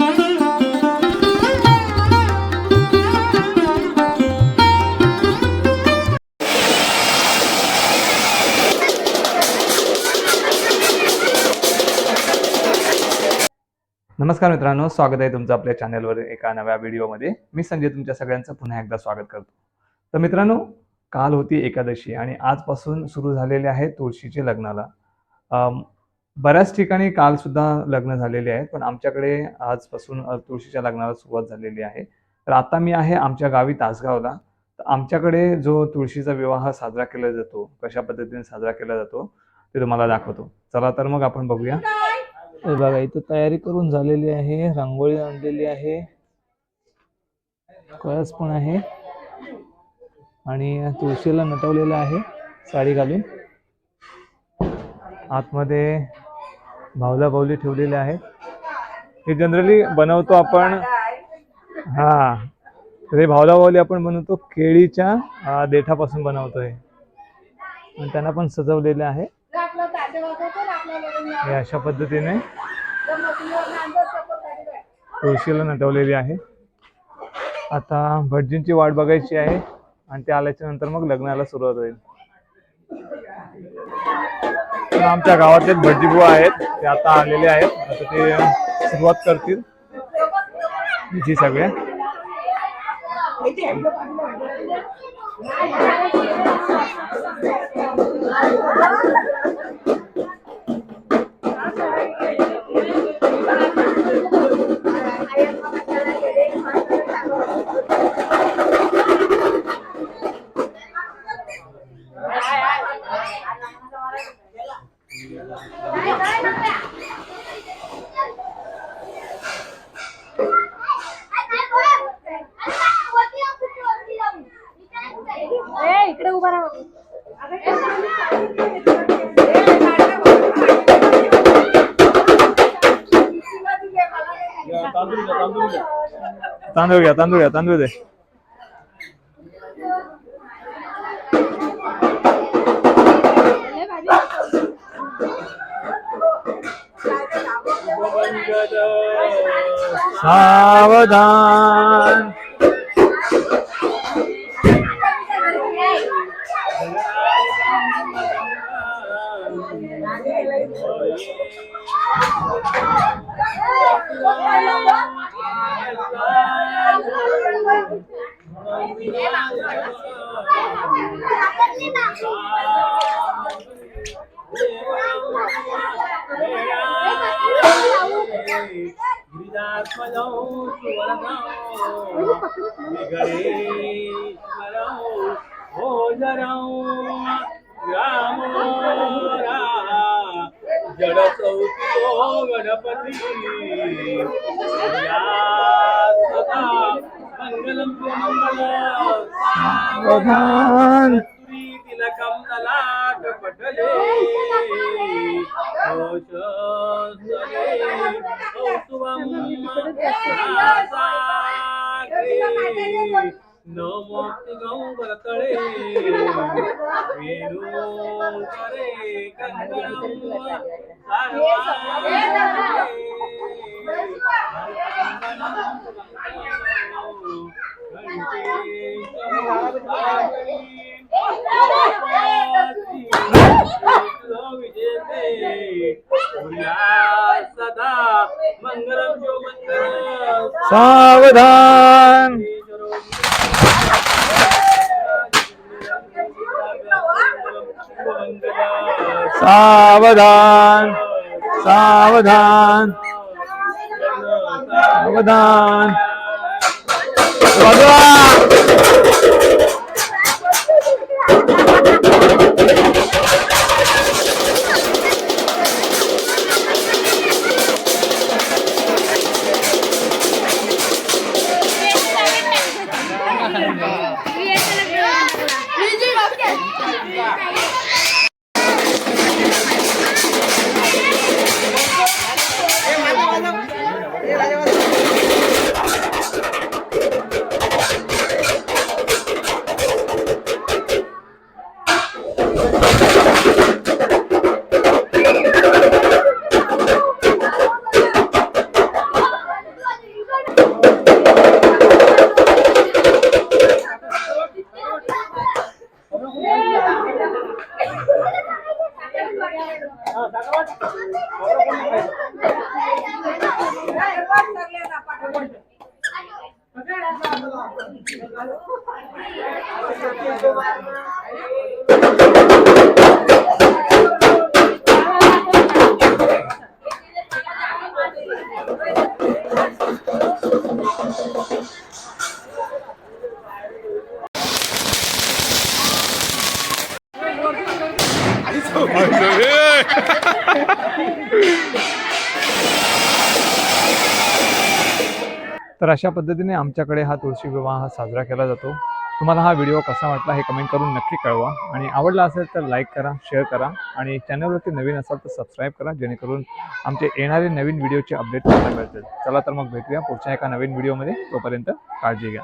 नमस्कार मित्रांनो स्वागत आहे तुमचं आपल्या चॅनलवर एका नव्या व्हिडिओमध्ये मी संजय तुमच्या सगळ्यांचं पुन्हा एकदा स्वागत करतो. तर मित्रांनो काल होती एकादशी आणि आजपासून सुरू झालेले आहे तुळशीचे लग्नाला. बऱ्याच ठिकाणी काल सुद्धा लग्न झालेले आहेत पण आमच्याकडे आजपासून तुळशीच्या लग्नाला सुरुवात झालेली आहे. तर आता मी आहे आमच्या गावी तासगावला. तर आमच्याकडे जो तुळशीचा विवाह साजरा केला जातो कशा पद्धतीने साजरा केला जातो ते तुम्हाला दाखवतो. चला तर मग आपण बघूया. हे बघा इथं तयारी करून झालेली आहे रांगोळी आणलेली आहे. कळस पण आहे. आणि तुळशीला नटवलेलं आहे साडी घालून. आतमध्ये भावला भावली ठेवलेले आहेत. हे जनरली बनवतो आपण हा. तर हे भावला भावली आपण बनवतो केळीच्या देठापासून बनवतोय. आणि त्यांना पण सजवलेले आहे. हे अशा पद्धतीने तुळशीला नटवलेली आहे. आता भटजींची वाट बघायची आहे आणि ते आल्याच्यानंतर मग लग्नाला सुरुवात होईल. तर आमच्या गावातलेच भटजी आहेत ते आता आलेले आहेत. आता ते सुरुवात करतील. जी सगळे. इकडे उभा राहा. तांदूळ घ्या तांदूळ घ्या तांदूळ दे. સાવધાન. सावधान जड चौथो गणपती या सदा मंगलम मंगल सावधान तिलकम ललाट पटले ओशसले कौस्तुभम ನೋಮೋಕ್ತಿಗೌಂಬಲತಳೆ ವೇಣು ಕರೆ ಕಂಗಳಮ್ಮ સાવધાન સાવધાન સાવધાન સાવધાન Oh, my God. तर अशा पद्धतीने आमच्याकडे हा तुळशी विवाह हा साजरा केला जातो. तुम्हाला हा व्हिडिओ कसा वाटला हे कमेंट करून नक्की कळवा. आणि आवडला असेल तर लाईक करा शेअर करा आणि चॅनलवरती नवीन असाल तर सबस्क्राईब करा जेणेकरून आमचे येणारे नवीन व्हिडिओचे अपडेट तुम्हाला मिळतील. चला तर मग भेटूया पुढच्या एका नवीन व्हिडिओमध्ये. तोपर्यंत काळजी घ्या.